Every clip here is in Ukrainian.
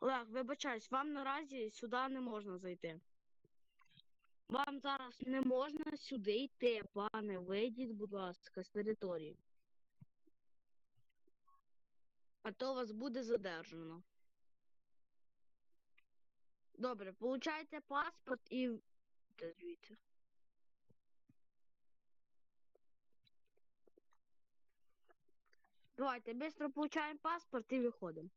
Олег, вибачаюсь, вам наразі сюди не можна зайти. Вам зараз не можна сюди йти, пане. Вийдіть, будь ласка, з території. А то вас буде задержано. Добре, получайте паспорт і. Та звідси. Давайте, швидко получаємо паспорт і виходимо.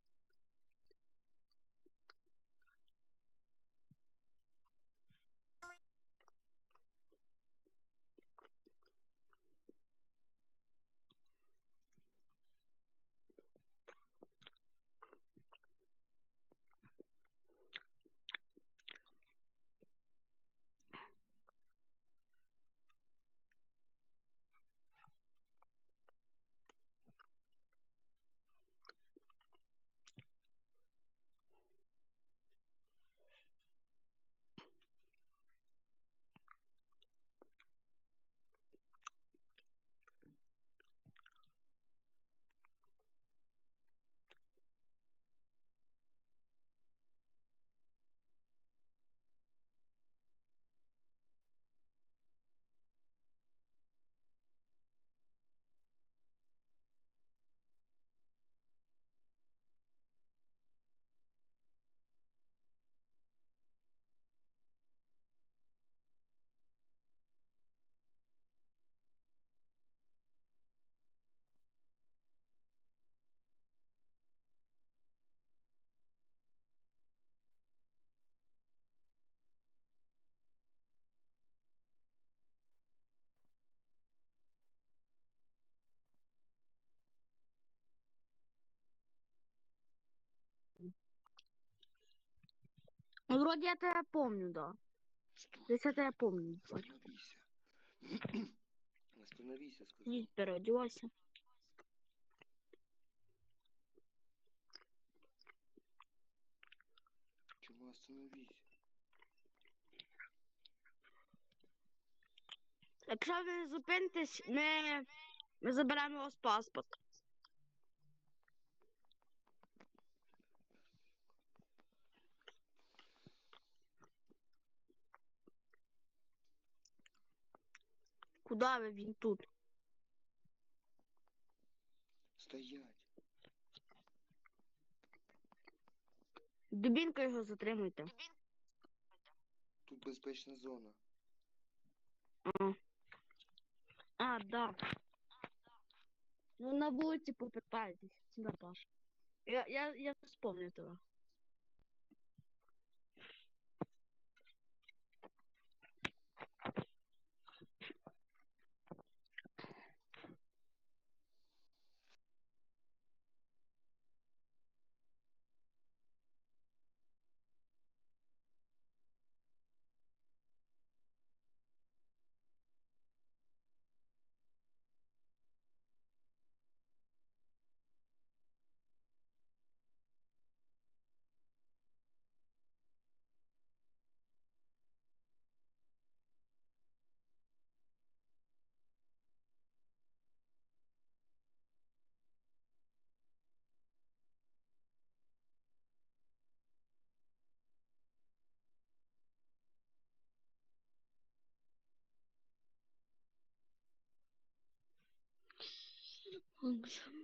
Ну, вроде это я помню, да. То есть это я помню. Остановися. Остановися, сказал. Иди переодевайся. Чему остановись? Якщо ви не зупинитесь, ми, ми заберемо у вас паспорт. Куда він тут? Стоять. Дубінкою його затримуйте. Тут безпечна зона. А, да. Ну на вулиці попитайтесь, сюди Паш. Я, я, я вспомню тебе. 梦想